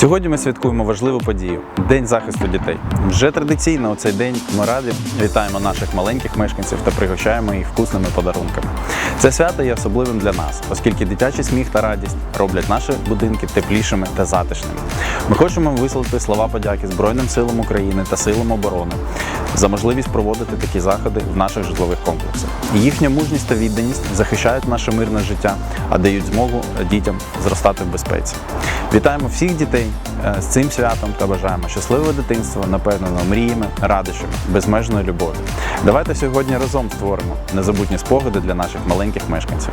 Сьогодні ми святкуємо важливу подію День захисту дітей. Вже традиційно у цей день ми раді вітаємо наших маленьких мешканців та пригощаємо їх вкусними подарунками. Це свято є особливим для нас, оскільки дитячий сміх та радість роблять наші будинки теплішими та затишними. Ми хочемо висловити слова подяки Збройним силам України та силам оборони за можливість проводити такі заходи в наших житлових комплексах. Їхня мужність та відданість захищають наше мирне життя, а дають змогу дітям зростати в безпеці. Вітаємо всіх дітей е, з цим святом та бажаємо щасливого дитинства, наповненого мріями, радощами, безмежної любові. Давайте сьогодні разом створимо незабутні спогади для наших маленьких мешканців.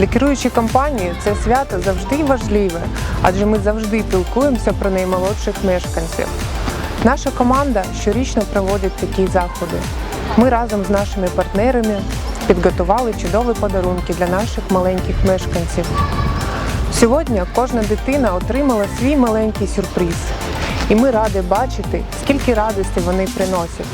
Для керуючої компанії це свято завжди важливе, адже ми завжди пілкуємося про наймолодших мешканців. Наша команда щорічно проводить такі заходи. Ми разом з нашими партнерами підготували чудові подарунки для наших маленьких мешканців. Сьогодні кожна дитина отримала свій маленький сюрприз, і ми раді бачити, скільки радості вони приносять.